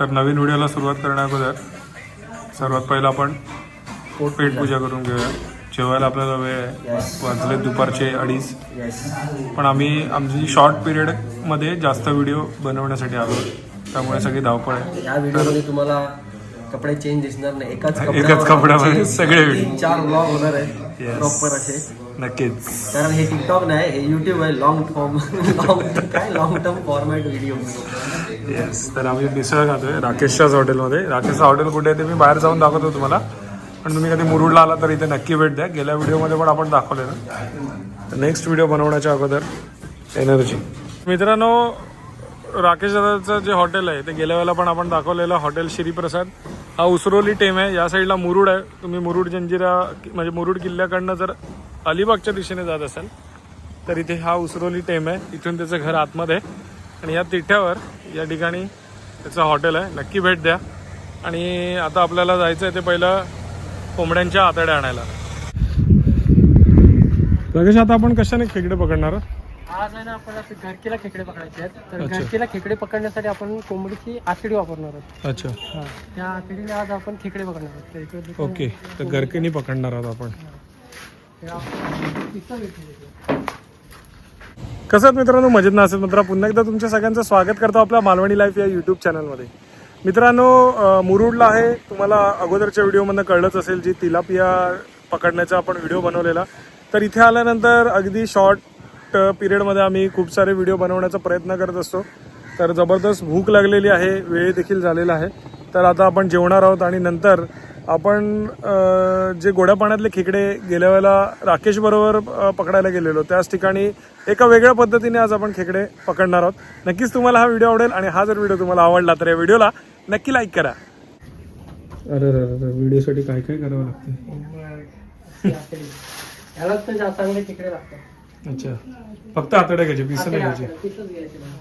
तर नवीन व्हिडिओला सुरुवात करण्या अगोदर सर्वात पहिला आपण पेट पूजा करून घेऊया. जेवायला आपल्याला वेळ आहे. वाजले दुपारचे अडीच. पण आम्ही आमची शॉर्ट पिरियडमध्ये जास्त व्हिडिओ बनवण्यासाठी आलो. त्यामुळे सगळी धावपळ आहे. या व्हिडिओमध्ये तुम्हाला कपडे चेंज दिसणार नाही. एकाच एकाच कपड्यामध्ये सगळे. तीन चार ब्लॉग होणार आहे. प्रॉपर असे. नक्कीच. कारण हे टिकटॉक नाही हे युट्यूब आहे. लॉंग फॉर्म काय long term format video yes तर आम्ही मिसळ खातोय राकेशच्याच हॉटेलमध्ये. राकेशचं हॉटेल कुठे आहे ते मी बाहेर जाऊन दाखवतो तुम्हाला. पण तुम्ही कधी मुरुडला आला तर इथे नक्की भेट द्या. गेल्या व्हिडिओमध्ये पण आपण दाखवलेलं नेक्स्ट व्हिडिओ बनवण्याच्या अगोदर एनर्जी मित्रांनो राकेश दादाचं जे हॉटेल आहे ते गेल्या वेळेला पण आपण दाखवलेलं हॉटेल श्रीप्रसाद. हा उसरोली टेम आहे. या साईडला मुरुड आहे. तुम्ही मुरुड जंजिरा म्हणजे मुरुड किल्ल्याकडनं जर अलिबागच्या दिशेने जात असाल तर इथे हा उसरोली टेम आहे. इथून त्याचं घर आतमध्ये. आणि या तिठ्यावर या ठिकाणी त्याचं हॉटेल आहे. नक्की भेट द्या. आणि आता आपल्याला जायचं आहे ते पहिलं कोंबड्यांच्या आतड्या आणायला. राकेश आता आपण कशाने खेकडे पकडणार? आज आहे ना आपल्याला घरकीला खेकडे पकडायचे आहेत. तर घरकीला खेकडे पकडण्यासाठी आपण कोंबडीची आतडी वापरणार आहोत. अच्छा. हा. त्या आतडीने आज आपण खेकडे पकडणार आहोत. तर इकडे दुकान- ओके. तर गरकेनी पकडणार आहोत आपण. ते आपण इथं भेटू कसं आहेत मित्रांनो? मजेत ना असेल मित्र? पुन्हा एकदा तुमच्या सगळ्यांचं स्वागत करतो आपल्या मालवणी लाईफ या यूट्यूब चॅनलमध्ये मित्रांनो मुरुडला आहे. तुम्हाला अगोदरच्या व्हिडिओमधनं कळलंच असेल जी तिलापिया पकडण्याचा आपण व्हिडिओ बनवलेला. तर इथे आल्यानंतर अगदी शॉर्ट पिरियडमध्ये आम्ही खूप सारे व्हिडिओ बनवण्याचा प्रयत्न करत असतो. तर जबरदस्त भूक लागलेली आहे. वेळ देखील झालेला आहे. तर आता आपण जेवणार आहोत आणि नंतर आपण जे गोड्या पाण्यातले खेकडे गेल्या वेळेला राकेश बरोबर पकडायला गेलेलो त्याच ठिकाणी एका वेगळ्या पद्धतीने आज आपण खेकडे पकडणार आहोत. नक्कीच तुम्हाला हा व्हिडिओ आवडेल आणि हा जर व्हिडिओ तुम्हाला आवडला तर या व्हिडिओला नक्की लाईक करा. अरे अरे व्हिडिओसाठी काय काय करावं लागतं अच्छा. फक्त आतड्या घ्यायचे पिस नाही घ्यायचे आतड्या, पिसच घ्यायचे नाही.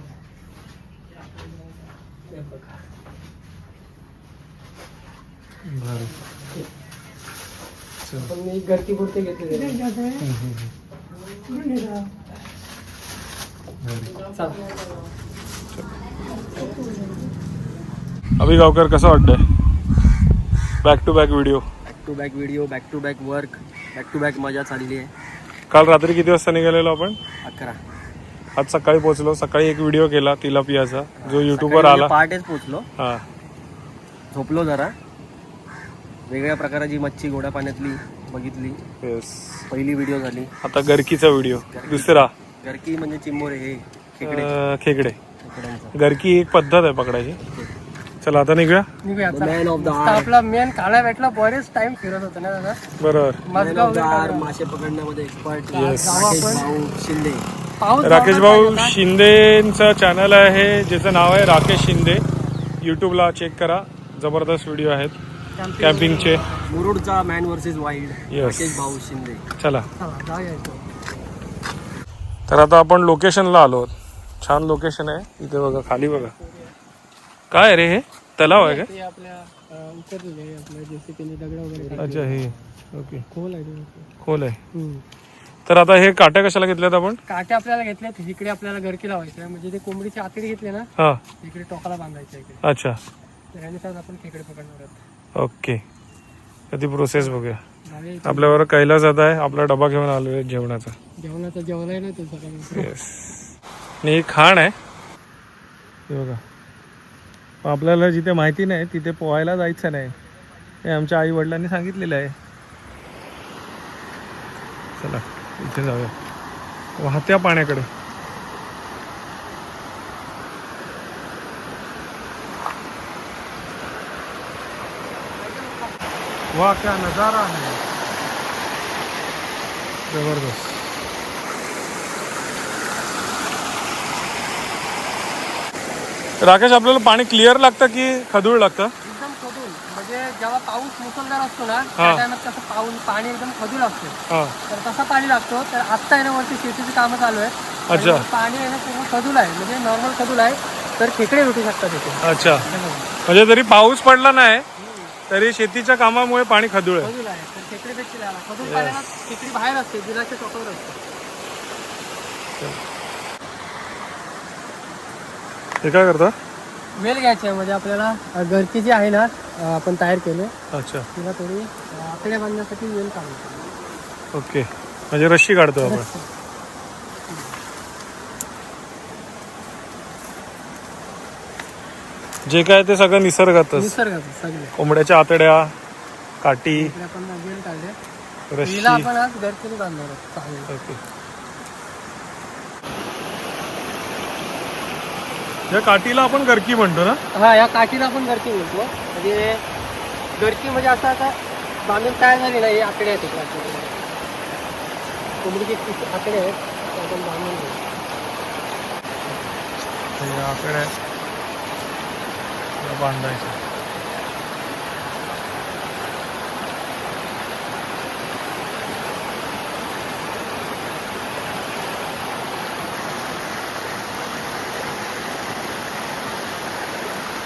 हे बघा. बरं चल. पण मी पुरते घेतलेले चला. अभि गावकर कसं वाटतंय? Back to back video back to back video back to back work back to back मजा चालली आहे. काल रात्री किती वाजता निघालेलो आपण? अकरा. आज सकाळी पोहोचलो. सकाळी एक व्हिडिओ केला तिला पियाचा जो युट्यूबवर आला. पहाटेच पोचलो हा. झोपलो जरा. वेगळ्या प्रकाराची मच्छी गोड्या पाण्यातली बघितली. येस पहिली व्हिडिओ झाली. आता गरकीचा व्हिडिओ दुसरा. गरकी म्हणजे चिंबोरे हे खेकडे. अं, खेकडे. खेकड्यांचा. गरकी एक पद्धत आहे पकडायची. चला आता निघूया. आपला मेन काळा भेटला बरेच टाइम फिरत होता ना दादा? बरोबर. मजगाव मासे पकडण्यामध्ये एक्सपर्ट आपण. शिंदे. पाऊस राकेश भाऊ. शिंदेचं चॅनल आहे ज्याचं नाव आहे राकेश शिंदे. यूट्यूबला चेक करा. जबरदस्त व्हिडिओ आहेत. कॅम्पिंगचे मुरुडचा मॅन वर्सेस वाईल्ड. राकेश भाऊ शिंदे. चला. तर आता आपण लोकेशनला आलो. छान लोकेशन आहे. इथे बघा खाली बघा. काय रे हे? तलाव आहे का? अच्छा हे. ओके. खोल आहे. खोल आहे. तर आता हे काट्या कशाला घेतल्यात आपण? काटे आपल्याला घेतले इकडे आपल्याला गरकी लावायचे म्हणजे ते कोंबडीची आतडी घेतली ना हा. इकडे टोकाला बांधायचं अच्छा. तर आपण खेकडे पकडणार आहोत. ओके. तर ती प्रोसेस बघूया. आपल्यावर कैलास जात आहे. आपला डबा घेऊन आलो आहे जेवणाचा जेवणाचं ना सकाळी येस आणि ही खाण आहे. हे बघा. आपल्याला जिथे माहिती नाही तिथे पोहायला जायचं नाही. हे आमच्या आई वडिलांनी सांगितलेलं आहे. चला इथे जाऊया. वाहत्या पाण्याकडे. वाह क्या नजारा है जबरदस्त राकेश आपल्याला पाणी क्लिअर लागतं की खदूळ लागतं? एकदम खदून म्हणजे जेव्हा पाऊस मुसळधार असतो ना हा. त्या टायमात कसं पाऊस पाणी एकदम खदूल असतो. हा. तर तसा पाणी लागतो. तर आत्ता आहे ना वरती शेतीची कामं चालू आहे अच्छा. पाणी आहे ना पूर्ण खदूल आहे. म्हणजे नॉर्मल खदूल आहे. तर खेकडे भेटू शकतात इथे. अच्छा. म्हणजे जरी पाऊस पडला नाही तरी शेतीच्या कामामुळे पाणी खदूळ आहे. खदूल आहे. तर खेकडे भेटतील याला खदूल पाण्याला खेकडी बाहेर असते बिलाच्या टोकावर असते. हे काय करता? वेल घ्यायची आहे. म्हणजे आपल्याला अ, गरकी जी आहे ना अ, आपण तयार केली अच्छा. तिला थोडी अ, आतड्या बांधण्यासाठी वेल काढायची ओके. म्हणजे रशी काढतो आपण. जे काय ते सगळं निसर्गातच. निसर्गाचं सगळे. कोंबड्याच्या आतड्या काठी इकडे आपण काढले हिला आपण आज बांधणार आहोत. चालेल. ओके. या काठीला आपण गरकी म्हणतो ना? हा या काठीला आपण गरकी म्हणतो. म्हणजे गरकी म्हणजे असं आता बांधून तयार झाली ना हे आकडे आहेत इकडे. आपल्याकडे. कोंबडीचे किती आकडे आहेत ते आपण बांधून घेऊ. हे आकडे बांधायचे.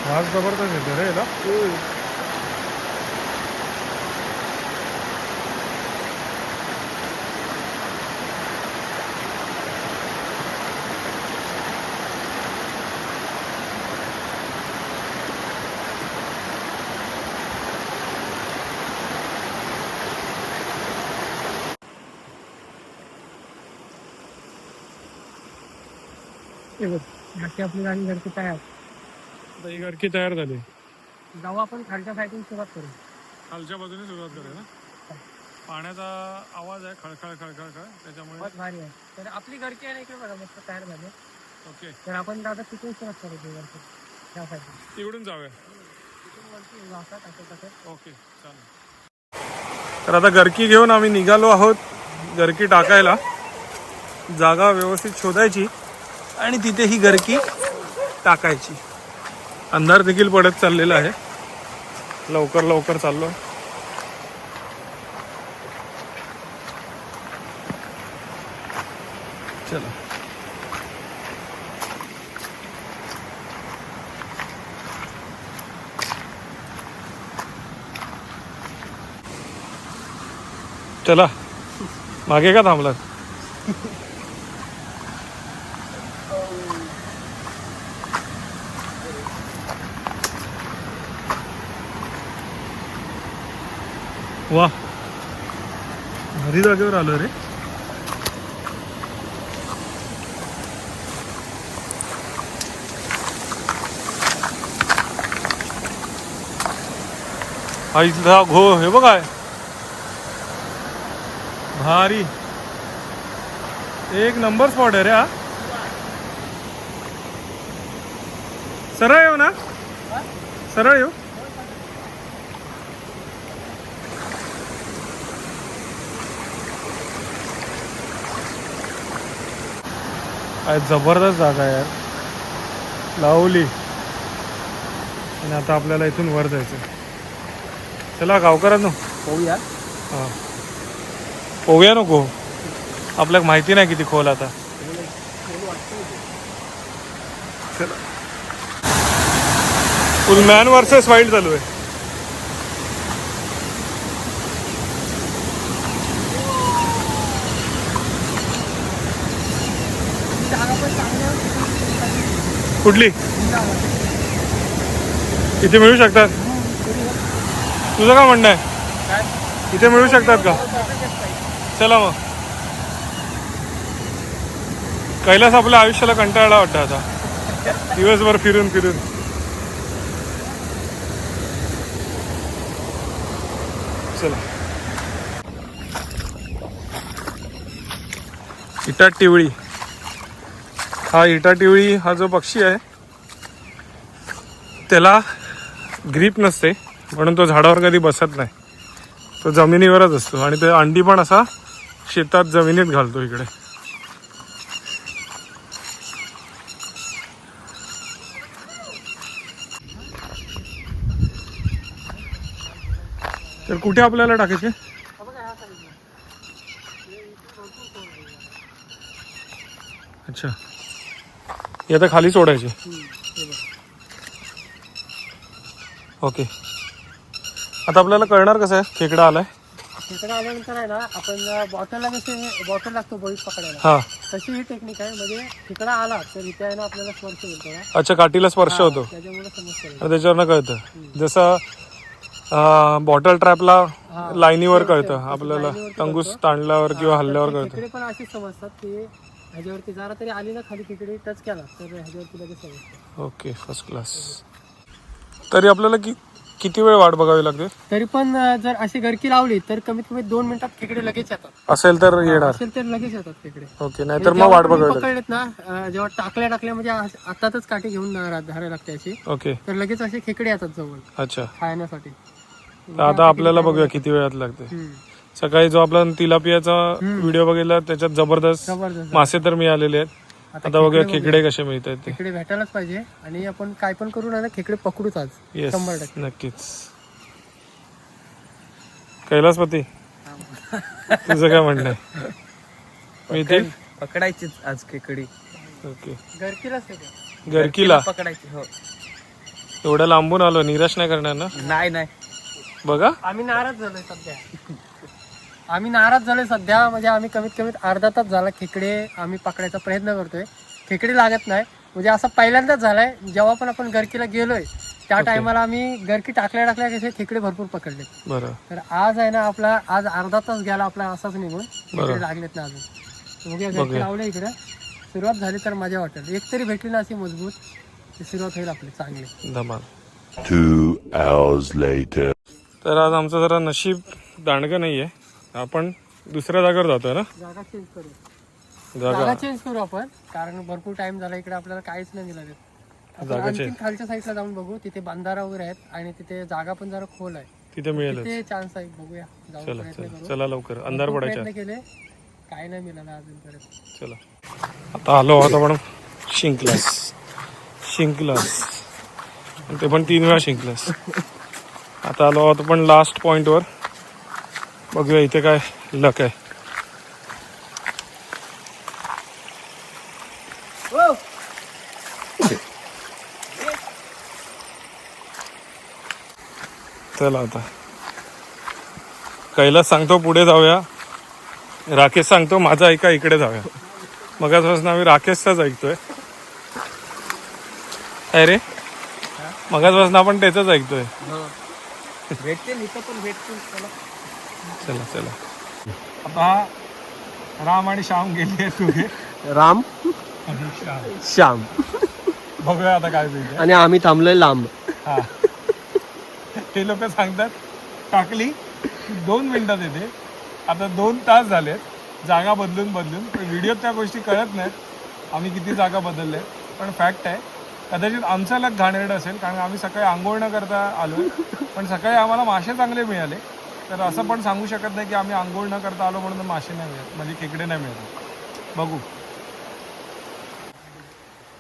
वास जबरदस्त येतो रे याला. हे बघ बाकी आपली गाडी गरकी तयार. आता ही गरकी तयार झाली. जाऊ आपण खालच्या साईडून सुरुवात करू. खालच्या बाजूने सुरुवात करूया ना? पाण्याचा आवाज आहे खळखळ खळखळ खळ त्याच्यामुळे. बहुत भारी आहे. तर आपली गरकी आहे ना इकडे बघा मस्त तयार झाली. ओके. तर आपण दादा तिथून सुरुवात करू ती गरकी त्या साईडून तिकडून जाऊया. तिथून वरती येऊ असं टाकत टाकत ओके चालेल. तर आता गरकी घेऊन आम्ही निघालो आहोत गरकी टाकायला. जागा व्यवस्थित शोधायची. आणि तिथे ही गरकी टाकायची. अंधार देखील पडत चाललेला आहे. लवकर लवकर चाललो. चला. चला. मागे का थांबलात? वा. भारी जागेवर आलो रे. हा इथला घो हे बघाय भारी. एक नंबर स्पॉट आहे रे हा. सरळ येऊ ना. सरळ येऊ. काय जबरदस्त जागा आहे यार. लावली. आणि आता आपल्याला इथून वर जायचं चला गावकरांनो होऊया हा. पोहूया नको. आपल्याला माहिती नाही किती खोल आता. फुल मॅन वर्सेस वाईल्ड चालू आहे जागा पण चांगली आहे. कुठली? इथे मिळू शकतात? तुझं काय म्हणणं आहे? इथे मिळू शकतात का? चला मग. कैलास आपल्या आयुष्याला कंटाळला वाटतं आता. दिवसभर फिरून फिरून. चला. इटा टिवळी. हा इटाटिवळी हा जो पक्षी आहे त्याला ग्रीप नसते म्हणून तो झाडावर कधी बसत नाही. तो जमिनीवरच असतो आणि ते अंडी पण असा शेतात जमिनीत घालतो इकडे. तर कुठे आपल्याला टाकायचे? अच्छा. हे आता खाली सोडायचे. हे. ओके. आता आपल्याला कळणार कसं आहे? खेकडा आलाय. खेकडा आल्यानंतर आहे ना आपण बॉटलला बॉटल लागतो बोईत पकडायला. हा. तशी ही टेक्निक आहे. म्हणजे खेकडा आला तर इथे आहे ना आपल्याला स्पर्श थोडा अच्छा काठीला स्पर्श होतो. त्याच्यामुळे आणि त्याच्यावरनं कळतं. जसं बॉटल ट्रॅपला. लाईनीवर कळतं. आपल्याला लाईनीवरती टंगूस कळतं. ताणल्यावर किंवा हल्ल्यावर कळतं. खेकडे पण अशीच समजतात की ह्याच्यावरती जरा तरी आली ना खाली खेकडे टच केला तर ह्याच्यावरती लगेच समजतं ओके फर्स्ट क्लास तरी आपल्याला कि किती वेळ वाट बघावी लागते? तरी पण अं, जर अशी गरकी लावली तर कमीत कमी दोन मिनिटात खेकडे लगेच येतात. असेल तर येणार. असेल तर लगेच येतात खेकडे ओके नाहीतर मग जेव्हा वाट तुम्ही बघावी पकडलेत ना अं, जेव्हा टाकल्या टाकल्या म्हणजे अस- आताच काठी घेऊन धरायला लागते अशी. ओके. तर लगेच असे खेकडे येतात जवळ. अच्छा. खाण्यासाठी तर आता आपल्याला बघूया किती वेळात लागते. हम्म. सकाळी जो आपला तिलापियाचा व्हिडिओ बघितला त्याच्यात जबरदस्त जबरदस्त. मासे तर मिळालेले आहेत. आता बघूया खेकडे कसे मिळत आहेत ते. खेकडे भेटायलाच पाहिजे. आणि आपण काय पण करू ना खेकडे पकडूच आज. येस शंभर टक्के. नक्कीच. कैलासपती तुझं काय म्हणणं आहे? ते पकडायचीच आज खेकडी. ओके. गरकीलाच खेकडे गरकीला पकडायची हो. एवढं लांबून आलो निराश नाही करणार ना? नाही नाही. बघा. आम्ही नाराज झालोय सध्या. आम्ही नाराज झालोय सध्या म्हणजे आम्ही कमीत कमी अर्धा तास झाला खेकडे आम्ही पकडायचा प्रयत्न करतोय. खेकडे लागत नाही. म्हणजे असं पहिल्यांदाच झालाय. जेव्हा पण आपण गरकीला गेलोय त्या टायमाला आम्ही गरकी टाकल्या टाकल्या कसे खेकडे भरपूर पकडले. बरं. तर आज आहे ना आपला आज अर्धा तास गेला आपला असाच निघून. बरं. खेकडे लागलेत ना अजून. बघूया गरकी लावले इकडे. सुरुवात झाली तर मजा वाटेल. एक तरी भेटली ना अशी मजबूत सुरुवात होईल आपली चांगली. धमाल. तर आज आमचं जरा नशीब दांडगं नाहीये. आपण दुसऱ्या जागेवर जातोय ना? जागा चेंज करू. जागा. जागा चेंज करू आपण कारण भरपूर टाइम झाला इकडे आपल्याला काहीच नाही दिला आपण जागा आणखीन change. खालच्या साईडला जाऊन बघू तिथे बांधारा वगैरे आहेत आणि तिथे जागा पण जरा खोल आहे. तिथे मिळेल तिथे चान्स आहे बघूया. जाऊन चला प्रयत्न चला करू. चला लवकर. अंधार खूप पडायच्या प्रयत्न केले काय नाही मिळालं अजूनपर्यंत. चला. आता आलो आहोत आपण शिंकलास शिंकलास ते पण तीन वेळा शिंकलास आता आलो आहोत आपण लास्ट पॉइंटवर बघूया इथे काय लक आहे. चला आता. कैलास सांगतो पुढे जाऊया. राकेश सांगतो माझा ऐका इकडे जाऊया. मगाचपासून आम्ही राकेशचाच ऐकतोय. अरे मगाचपासून आपण त्याच ऐकतोय. हो. भेटतील इथं पण भेटतील चला चला. आता राम आणि श्याम गेले तुझे राम? आणि श्याम. श्याम. बघूया आता काय मिळते आणि आम्ही थांबलोय लांब. हा. हे लोक सांगतात टाकली दोन मिनिटात येते. आता दोन तास झालेत. जागा बदलून बदलून. व्हिडिओत त्या गोष्टी कळत नाहीत. आम्ही किती जागा बदलल्या पण फॅक्ट आहे कदाचित आमचा लग घाणेरडं असेल कारण आम्ही सकाळी आंघोळ न करता आलो पण सकाळी आम्हाला मासे चांगले मिळाले. तर असं पण सांगू शकत नाही की आम्ही आंघोळ न करता आलो म्हणून मासे नाही मिळत म्हणजे खेकडे नाही मिळत. बघू.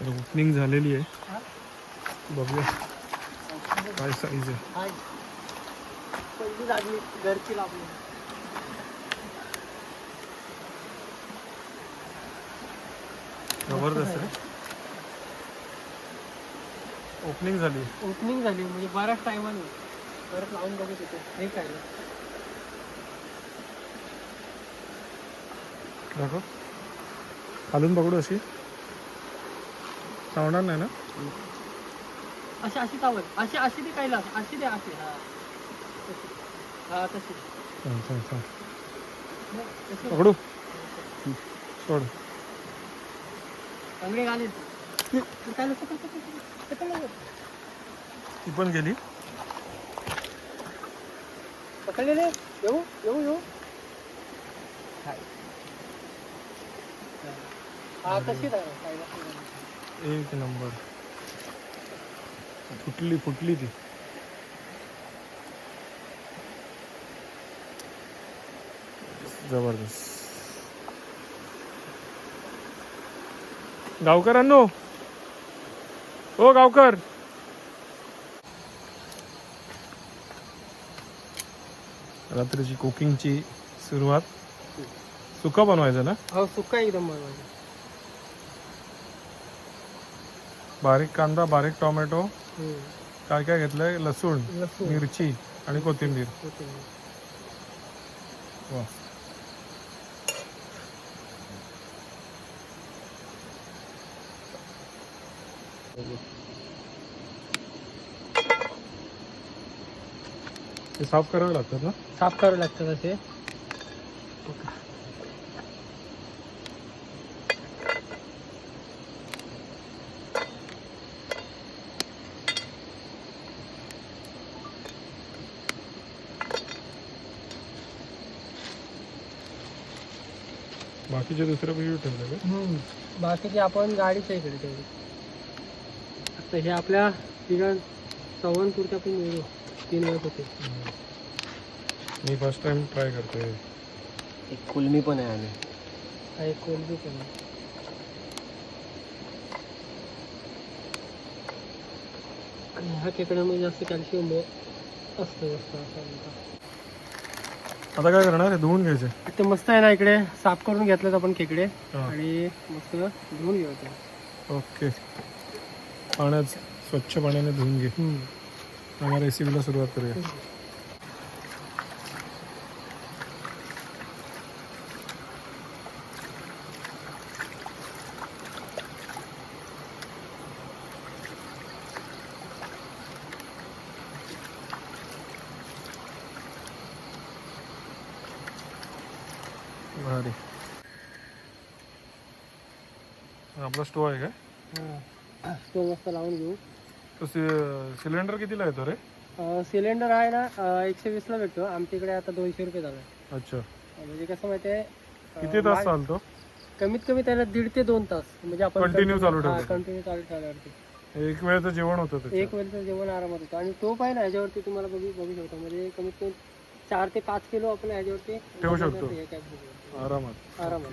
ओपनिंग झालेली आहे. बघूया. काय साईज आहे. जबरदस्त आहे. ओपनिंग झाली. ओपनिंग झाली म्हणजे बऱ्याच टायमाने परत लावून बघू तिथे. हे काय? दाखव खालून पकडू अशी. चावणार नाही ना? अशी अशी चावल अशी अशी लाग अशी दे अशी. हा. तशी. हा पकडू. सोड. तू पण गेली. पकडलेले येऊ येऊ येऊ. हा तशीच आहे. एक नंबर. फुटली फुटली ती. जबरदस्त. गावकरांनो हो गावकर. रात्रीची कुकिंगची सुरुवात सुका बनवायचं ना? हो सुका एकदम बनवायचं. बारीक कांदा बारीक टोमॅटो. काय काय घेतलंय? लसूण मिरची आणि कोथिंबीर. वा. ते साफ करावे लागतात ना? साफ करावे लागतं तसे बाकीचे दुसऱ्या पैकी ठेवले का? बाकीचे आपण गाडीच्या इकडे ठेवली आता हे आपल्या तिघां चव्हाणपूरच्या पण मिळू तीन वेळ होते. मी फ़र्स्ट टाइम ट्राय करतोय. एक कुलमी पण आहे आणि हा एक कोलबी पण आहे. आणि ह्या खेकड्यामध्ये जास्त कॅल्शियम असतं जास्त असं म्हणतात. आता काय करणार आहे? धुवून घ्यायचे. ते मस्त आहे ना इकडे साफ करून घेतलेत आपण खेकडे. हा. आणि मस्त धुवून घेऊ ते ओके. पाण्यात स्वच्छ पाण्याने धुवून घे. आम्हाला रेसिपीला सुरुवात करूया भारी स्टोव आहे काय? तो मस्त लावून घेऊ. तो सिलेंडर कितीला येतो रे? सिलेंडर आहे ना अं, एकशे वीसला भेटतो. आमच्या इकडे आता दोनशे रुपये झालं. अच्छा. म्हणजे कसं माहिती आहे किती तास चालतो? कमीत कमी त्याला दीड ते दोन तास. म्हणजे आपण Continue चालू ठेवतो. कंटिन्यू चालू ठेवल्यावरती. एक वेळचं जेवण होतं त्याचं एक वेळचं जेवण आरामात होतं. आणि तो आहे ना ह्याच्यावरती तुम्हाला बघू बघू शकतो. म्हणजे कमीत कमी चार ते पाच किलो आपण ह्याच्यावरती ठेवू शकतो. हे काय. आरामात. आरामात.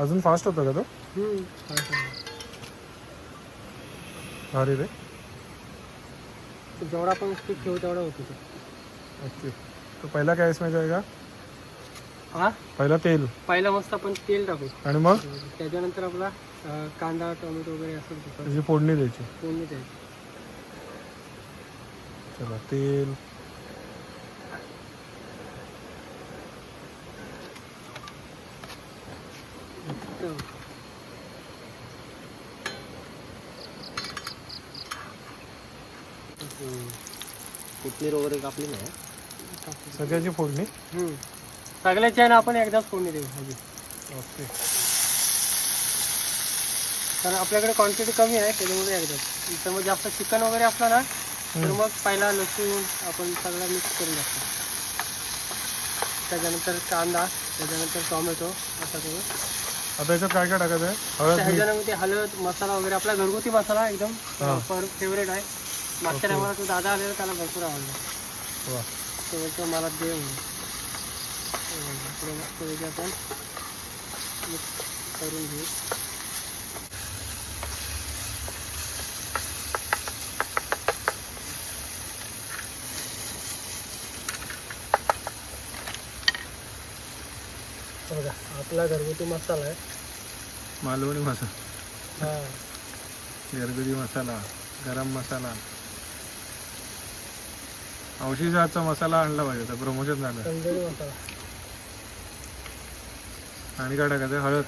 अजून फास्ट होतं का तो. भारी रे. जेवढा आपण स्पीड ठेवू तेवढा होतो तो. ओके. तो पहिला काय इसमें जाएगा हा? पहिला तेल. पहिला मस्त आपण तेल टाकू. आणि मग? त्याच्यानंतर आपला अं, कांदा टोमॅटो वगैरे असं त्याची फोडणी द्यायची. फोडणी द्यायची. चला तेल तर कोथमीर वगैरे कापली नाही. सगळ्याची फोडणी. सगळ्याची आहे ना आपण एकदाच फोडणी देऊ. ओके. कारण आपल्याकडे क्वांटिटी कमी आहे त्याच्यामुळे एकदाच. तर मग जास्त चिकन वगैरे असलं ना तर मग पहिला लसूण आपण सगळं मिक्स करून टाकतो. त्याच्यानंतर कांदा त्याच्यानंतर टोमॅटो असं करून. आता याच्यात काय काय टाकायचं आहे? ह्याच्यामध्ये हळद मसाला वगैरे आपला घरगुती मसाला एकदम. फेवरेट आहे. मागच्या टायमाला तो दादा आलेला त्याला भरपूर आवडला. वा. तो बोलतो मला दे म्हणून. हम्म, इकडे मस्तपैकी आपण. करून घेऊ. बघा आपला घरगुती मसाला आहे. मालवणी मसाला. हा. घरगुती मसाला गरम मसाला. औषधी हातचा मसाला आणला पाहिजे तर प्रमोशन झालं. तंदुरी मसाला. आणि काय टाकायचं? हळद.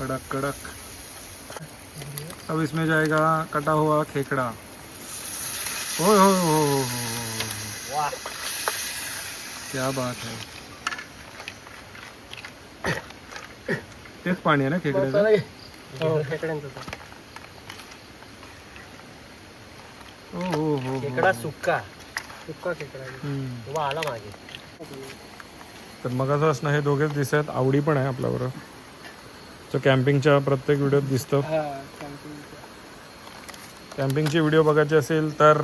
कडक कडक. अब इसमें जाएगा कटा हुआ खेकड़ा. हो हो हो हो हो, वाह क्या बात है. तेच पाणी आहे ना खेकड्याचं. हो खेकड्यांचं तो. हो हो हो, हो खेकडा सुक्का. सुक्का खेकडा. हम्म. आला मागे. तर मग असं असणं हे दोघेच दिसत. आवडी पण आहे आपल्याबरोबर. तर कॅम्पिंगच्या प्रत्येक व्हिडिओत दिसतं. हा. कॅम्पिंगची व्हिडिओ बघायची असेल तर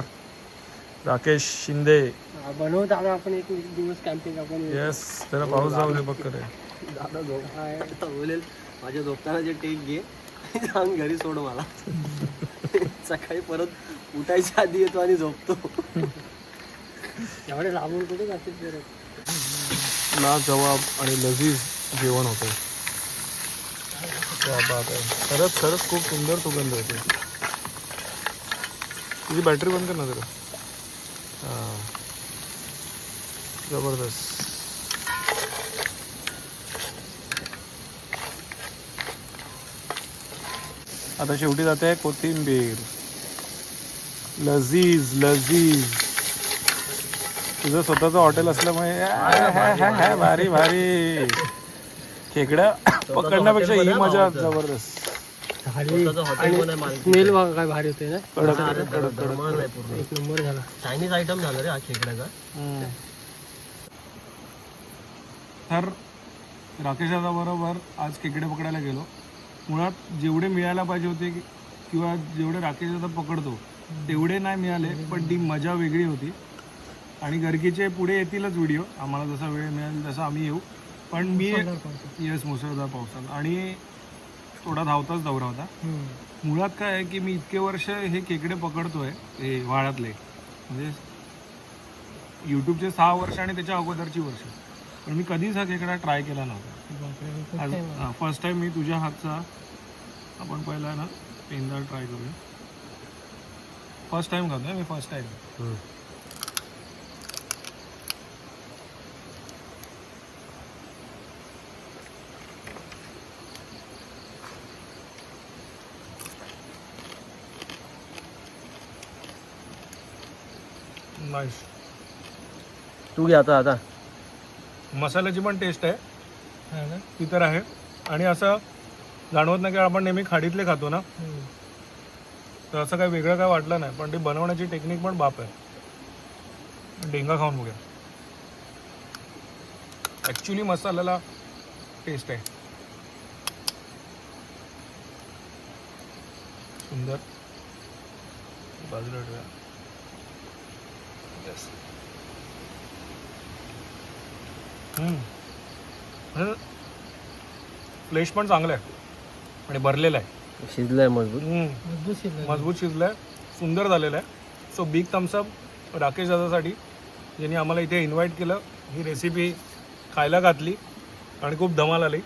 राकेश शिंदे. हा, बनवू दादा आपण एक दिवस कॅम्पिंग आपण. येस जरा पाऊस जाऊ दे बघ करे माझ्या झोपताना जे टेक घे. जाऊन घरी सोड मला. सकाळी परत उठायच्या आधी येतो आणि झोपतो. एवढे लांबून कुठे जातील परत आणि लजीज जेवण होतं. खरंच खरंच खूप सुंदर सुगंध येते तुझी बॅटरी बंद कर ना जरा. हां. जबरदस्त. आता शेवटी जाते कोथिंबीर. लजीज लजीज. तुझं स्वतःचं हॉटेल असल्यामुळे हा, हा, हा, भारी भारी. खेकडं पकडण्यापेक्षा ही मजा जबरदस्त. स्मेल बघा काय भारी होते ना. कडक कडक कडक एक नंबर झाला. चायनीज आयटम झालं रे हा खेकड्याचा. तर राकेशाचा बरोबर आज खेकडे पकडायला गेलो. मुळात जेवढे मिळायला पाहिजे होते किंवा जेवढे राकेश आता पकडतो तेवढे नाही मिळाले पण ती मजा वेगळी होती. आणि गर्गीचे पुढे येतीलच व्हिडिओ आम्हाला जसा वेळ मिळेल तसा आम्ही येऊ. पण मी येस मुसळधार पावसात. आणि थोडा धावताच दौरा होता. मुळात काय आहे की मी इतके वर्ष हे खेकडे पकडतोय हे वाळातले म्हणजे यूट्यूबचे सहा वर्ष आणि त्याच्या अगोदरची वर्ष. पण मी कधीच हा खेकडा ट्राय केला नव्हता. फर्स्ट टाइम मी तुझ्या हातचा आपण पहिला ना पेंदार ट्राय करूया. फर्स्ट टाइम खातोय मी फर्स्ट टाइम नाईस तू घे आता आता. मसाल्याची पण टेस्ट आहे. ती तर आहे. आणि असं जाणवत नाही की आपण नेहमी खाडीतले खातो ना. तर असं काही वेगळं काय वाटलं नाही पण ती बनवण्याची टेक्निक पण बाप आहे. डेंगा खाऊन बघूया. ॲक्च्युली मसाल्याला टेस्ट आहे. सुंदर. बाजूला ठेवूया. फ्लेश पण चांगलं आहे. आणि भरलेलं आहे. शिजलाय मजबूत. हम्म. मजबूत शिजलं मजबूत शिजलं आहे सुंदर झालेलं आहे. So big thumbs up Rakesh दादासाठी. ज्यांनी आम्हाला इथे इन्व्हाइट केलं ही रेसिपी खायला घातली आणि खूप धमाल आली.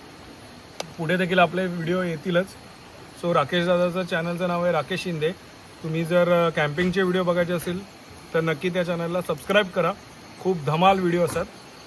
पुढे देखील आपले व्हिडिओ येतीलच. सो राकेश दादाचं चॅनलचं नाव आहे राकेश शिंदे. तुम्ही जर कॅम्पिंगचे व्हिडिओ बघायचे असेल तर नक्की त्या चॅनलला सबस्क्राईब करा. खूप धमाल व्हिडिओ असतात.